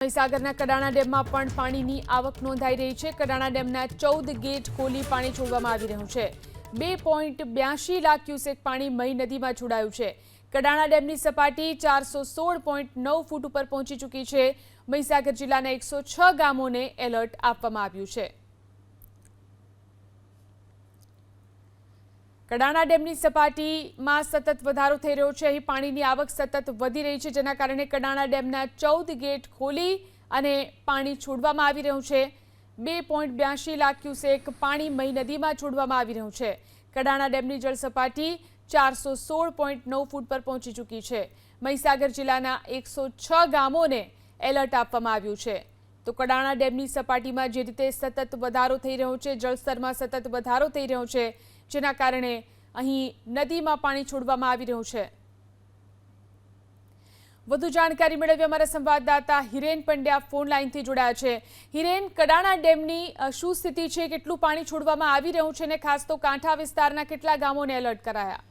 મહીસાગરના કડાણા ડેમમાં પણ પાણીની આવક નોંધાઈ રહી છે. કડાણા ડેમના ચૌદ ગેટ ખોલી પાણી છોડવામાં આવી રહ્યું છે. બે પોઈન્ટ બ્યાસી લાખ ક્યુસેક પાણી મહી નદીમાં છોડાયું છે. કડાણા ડેમની સપાટી ચારસો સોળ પોઈન્ટ નવ ફૂટ ઉપર પહોંચી ચૂકી છે. મહીસાગર જિલ્લાના એકસો છ ગામોને એલર્ટ આપવામાં આવ્યું છે. કડાણા ડેમની સપાટીમાં સતત વધારો થઈ રહ્યો છે. અહીં પાણીની આવક સતત વધી રહી છે, જેના કારણે કડાણા ડેમના ચૌદ ગેટ ખોલી અને પાણી છોડવામાં આવી રહ્યું છે. બે પોઈન્ટ બ્યાસી લાખ ક્યુસેક પાણી મહી નદીમાં છોડવામાં આવી રહ્યું છે. કડાણા ડેમની જળ સપાટી ચારસો સોળ પોઈન્ટ નવ ફૂટ પર પહોંચી ચૂકી છે. મહીસાગર જિલ્લાના એકસો છ ગામોને એલર્ટ આપવામાં આવ્યું છે. તો કડાણા ડેમની સપાટીમાં જે રીતે સતત વધારો થઈ રહ્યો છે, જળસ્તરમાં સતત વધારો થઈ રહ્યો છે, જેના કારણે અહીં નદીમાં પાણી છોડવામાં આવી રહ્યું છે. વધુ જાણકારી મેળવી અમારા સંવાદદાતા હિરેન પંડ્યા ફોન લાઈનથી જોડાયા છે. હિરેન, કડાણા ડેમની શું સ્થિતિ છે? કેટલું પાણી છોડવામાં આવી રહ્યું છે? અને ખાસ તો કાંઠા વિસ્તારના કેટલા ગામોને એલર્ટ કરાયા?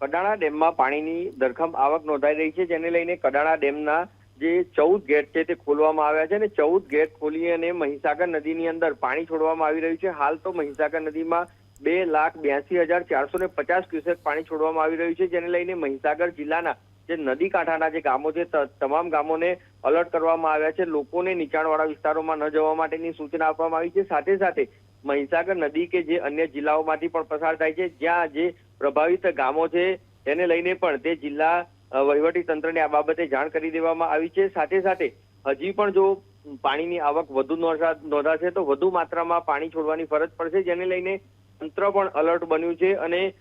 કડાણા ડેમમાં પાણીની ધરખમ આવક નોંધાઈ રહી છે, જેને લઈને કડાણા ડેમના જે ચૌદ ગેટ છે તે ખોલવામાં આવ્યા છે અને ચૌદ ગેટ ખોલી અને મહીસાગર નદીની અંદર પાણી છોડવામાં આવી રહ્યું છે. હાલ તો મહીસાગર નદીમાં બે લાખ બ્યાસી હજાર ચારસો ને પચાસ ક્યુસેક પાણી છોડવામાં આવી રહ્યું છે, જેને લઈને મહીસાગર જિલ્લાના જે નદી કાંઠાના જે ગામો છે તમામ ગામોને અલર્ટ કરવામાં આવ્યા છે. લોકોને નીચાણવાળા વિસ્તારોમાં ન જવા માટેની સૂચના આપવામાં આવી છે. સાથે સાથે મહીસાગર નદી કે જે અન્ય જિલ્લાઓમાંથી પણ પસાર થાય છે, જ્યાં જે પ્રભાવિત ગામો છે, તેને લઈને પણ તે જિલ્લા વહીવટી તંત્રને આ બાબતે જાણ કરી દેવામાં આવી છે. સાથે સાથે હજી પણ જો પાણીની આવક વધુ નોંધા- નોંધાશે તો વધુ માત્રામાં પાણી છોડવાની ફરજ પડશે, જેને લઈને તંત્ર પણ અલર્ટ બન્યું છે અને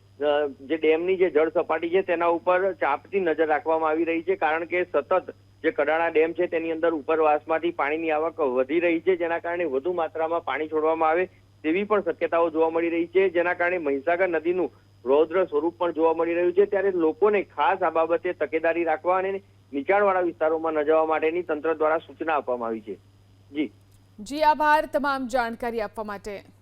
જે ડેમની જે જળ સપાટી છે તેના ઉપર ચાંપતી નજર રાખવામાં આવી રહી છે, કારણ કે સતત જે કડાણા ડેમ છે તેની અંદર ઉપરવાસમાંથી પાણીની આવક વધી રહી છે, જેના કારણે વધુ માત્રામાં પાણી છોડવામાં આવે તેવી પણ શક્યતાઓ જોવા મળી રહી છે, જેના કારણે મહીસાગર નદીનું રૌદ્ર સ્વરૂપ પણ જોવા મળી રહ્યું છે. ત્યારે લોકોને ખાસ આ બાબતે તકેદારી રાખવા અને નીચાણવાળા વિસ્તારોમાં ન જવા માટેની તંત્ર દ્વારા સૂચના આપવામાં આવી છે. જી. જી, આભાર. તમામ જાણકારી આપવા માટે.